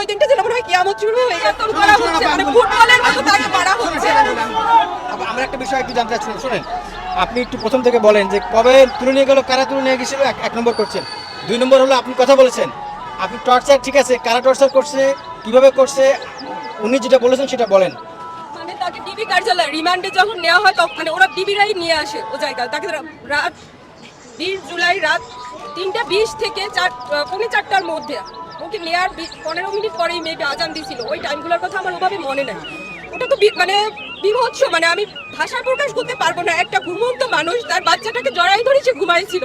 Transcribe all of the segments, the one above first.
ওই দিনটা যেন মনে হয় কিয়ামত শুরু হয়ে গেছে। করা হচ্ছে মানে ফুটবলের মতো তাকে মারা হচ্ছে। আমরা একটা বিষয় একটু জানতে চাচ্ছি শোনেন। আপনি একটু প্রথম থেকে বলেন যে কবে তুলে নিয়ে গেল কারা তুলে নিয়ে গেছিল এক- নম্বর করছেন? দুই নম্বর হলো আপনি কথা বলেছেন। আপনি টর্চার ঠিক আছে কারা টর্চার করছে কীভাবে করছে উনি যেটা বলেছেন সেটা বলেন। মানে তাকে ডিবি কার্যালয় রিমান্ডে যখন নেওয়া হয় তখন মানে ওরা ডিবিরাই নিয়ে আসে ও জায়গায়। তাকে রাত বিশ জুলাই রাত তিনটা বিশ থেকে চার পৌনে চারটার মধ্যে ওকে নেওয়ার পনেরো মিনিট পরেই মেয়েকে আজান দিয়েছিল। ওই টাইমগুলোর কথা আমার ওভাবে মনে নেই। ওটা তো মানে বিভৎস মানে আমি ভাষা প্রকাশ করতে পারব না। একটা ঘুমন্ত মানুষ, তার বাচ্চাটাকে জড়াই ধরে সে ঘুমাইছিল।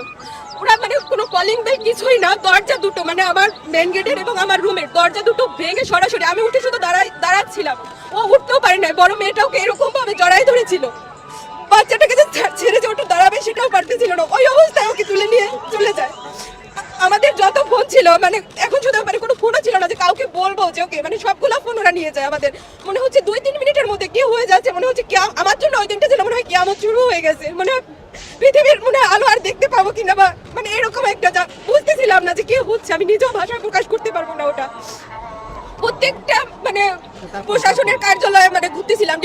ওরা মানে কোনো কলিং বেল কিছুই না, দরজা দুটো মানে আমার মেন গেটের এবং আমার রুমের দরজা দুটো ভেঙে সরাসরি আমি উঠে শুধু দাঁড়াই দাঁড়াচ্ছিলাম। ও উঠতেও পারে না বড় মেয়েটাকে এরকম ভাবে জড়াই ধরেছিল। বাচ্চাটাকে যে ছেড়ে যে ওটা দাঁড়াবে সেটাও পারতেছিল না। ওই অবস্থায় ওকে তুলে নিয়ে চলে যায়। আমাদের যত ফোন ছিল মানে এখন শুধু মানে কোনো ফোনও ছিল না যে কাউকে বলব যে ওকে মানে সবগুলো ফোন ওরা নিয়ে যায় আমাদের। মনে হচ্ছে দুই তিন মিনিটের মধ্যে কি হয়ে যাচ্ছে, মনে হচ্ছে কি আমার জন্য ওই দিনটা যেন মনে হয় কিয়ামত শুরু হয়ে গেছে। মানে পৃথিবীর মনে হয় আলো আর দেখতে পাবো কিনা বা মানে এরকম একটা যা বুঝতেছিলাম না যে কি হচ্ছে। আমি নিজেও ভাষায় প্রকাশ করতে পারব না ওটা। প্রত্যেকটা মানে প্রশাসনের কার্যালয়ে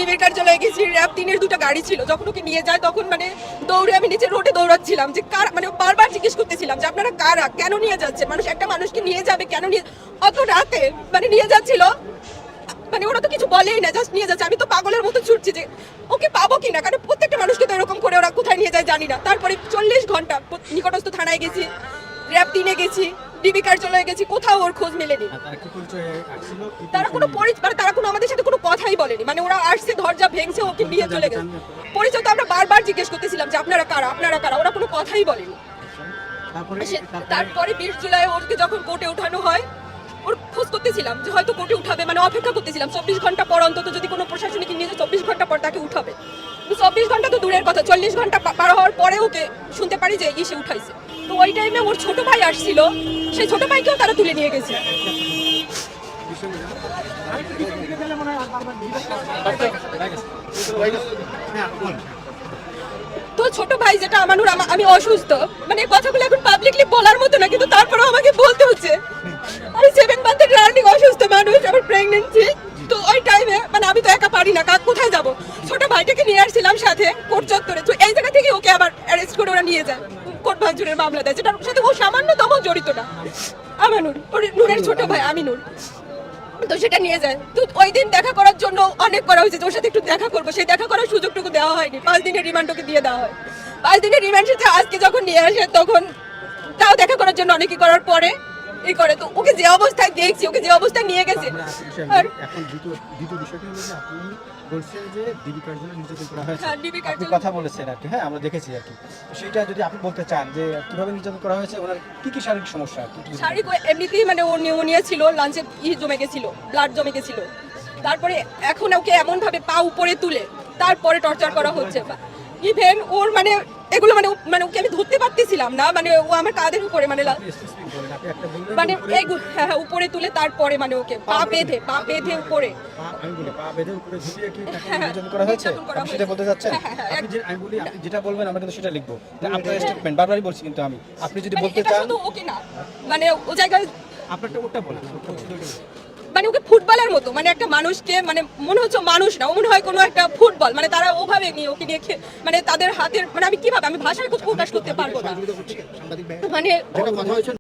ডিবির কার্যালয়ে গেছি। র্যাব তিনের দুটো গাড়ি ছিল। যখন ওকে নিয়ে যায় তখন মানে দৌড়ে আমি নিচে রোডে দৌড়াচ্ছিলাম যে কার মানে বারবার জিজ্ঞেস করতেছিলাম যে আপনারা কারা? কেন নিয়ে যাচ্ছে মানুষ একটা মানুষকে নিয়ে যাবে কেন নিয়ে অত রাতে মানে নিয়ে যাচ্ছিল। মানে ওরা তো কিছু বলেই না জাস্ট নিয়ে যাচ্ছে। আমি তো পাগলের মতো ছুটছি যে ওকে পাবো কিনা? কারণ প্রত্যেকটা মানুষকে তো এরকম করে ওরা কোথায় নিয়ে যায় জানি না। তারপরে চল্লিশ ঘণ্টা নিকটস্থ থানায় গেছি র্যাব তিনে গেছি ডিবি কার্যালয়ে গেছি কোথাও ওর খোঁজ মেলেনি। তারা কোনো পরিচয় তারা বলেনি। মানে ওরা আসছে দরজা ভেঙছে ওকে নিয়ে চলে গেছে। পরিচয় তো আমরা বারবার জিজ্ঞেস করতেছিলাম যে আপনারা কারা? আপনারা কারা? ওরা কোনো কথাই বলেনি। তারপরে বিশ জুলাই ওকে যখন কোর্টে ওঠানো হয় ওর খোঁজ করতেছিলাম যে হয়তো কোর্টে উঠাবে মানে অপেক্ষা করতেছিলাম। চব্বিশ ঘণ্টা পর অন্তত যদি কোনো প্রশাসনিক নিয়ে চব্বিশ ঘণ্টা পর তাকে উঠাবে। চব্বিশ ঘণ্টা তো দূরের কথা চল্লিশ ঘণ্টা পার হওয়ার পরে ওকে শুনতে পারি যে ইসে উঠাইছে। তো ওই টাইমে ওর ছোট ভাই আসছিল সেই ছোট ভাইকেও তারা তুলে নিয়ে গেছে। তো ছোট ভাই যেটা, আমানুর, আমি অসুস্থ। মানে কথাগুলো এখন পাবলিকলি বলার মতো না, কিন্তু তারপরেও আমাকে বলতে হচ্ছে। আমি সেভেন মান্থের রানিং অসুস্থ মানুষ আমার প্রেগনেন্সি তো ওই টাইমে মানে আমি তো একা পারি না, কাক কোথায় যাব? ছোট ভাইটাকে নিয়ে আসছিলাম সাথে কোর্ট চত্বরে। তো এই জায়গা থেকে ওকে আবার অ্যারেস্ট করে ওরা নিয়ে যায়, কোর্ট ভাঙচুরের মামলা দেয়। যেটার সাথে ও সামান্যতম জড়িত না। আমানুর, ওর নূরের ছোট ভাই, আমিনুর। তো সেটা নিয়ে যায়। তো ওই দিন দেখা করার জন্য অনেক করা হয়েছে ওর সাথে একটু দেখা করব। সেই দেখা করার সুযোগটুকু দেওয়া হয়নি। পাঁচ দিনের রিমান্ড ওকে দিয়ে দেওয়া হয়। পাঁচ দিনের রিমান্ড সাথে আজকে যখন নিয়ে আসে, তখন তাও দেখা করার জন্য অনেকে করার পরে এই করে তো ওকে যে অবস্থায় দেখছি ওকে যে অবস্থায় নিয়ে গেছে। আর এখন দ্বিতীয় দ্বিতীয় বিষয়টি হলো যে আপনি বলছেন যে ডিবি কার্যালয় নির্যাতন করা হয়েছে। হ্যাঁ, আপনি কথা বলেছেন আর কি হ্যাঁ আমরা দেখেছি আর কি। সেটা যদি আপনি বলতে চান যে কীভাবে নির্যাতন করা হয়েছে ওনার কি কি শারীরিক সমস্যা শারীরিক এমনিতেই মানে ওর নিউমোনিয়া ছিল লাঞ্চে ই জমে গেছিল ব্লাড জমে গেছিল। তারপরে এখন ওকে এমন ভাবে পা উপরে তুলে তারপরে টর্চার করা হচ্ছে। ইভেন ওর মানে এগুলো মানে মানে ওকে আমি ধরতে পারতেছিলাম না মানে ও আমার কাঁধের উপরে মানে মানে হ্যাঁ হ্যাঁ উপরে তুলে তারপরে মানে ওকে পা বেঁধে পা বেঁধে উপরে। হ্যাঁ, হ্যাঁ, হ্যাঁ, যেটা বলবেন আমরা কিন্তু সেটা লিখব। আপনার স্টেটমেন্ট বারবারই বলছি কিন্তু আমি। আপনি যদি মানে বলতে চান ওকে না মানে ও জায়গায় আপনারটা ওটা বলেন। মানে ওকে ফুটবলের মতো মানে একটা মানুষকে মানে মনে হচ্ছে মানুষ না ও মনে হয় কোনো একটা ফুটবল মানে তারা ওভাবে নিয়ে ওকে নিয়ে মানে তাদের হাতের মানে আমি কীভাবে আমি ভাষায় প্রকাশ করতে পারব না। মানে কথা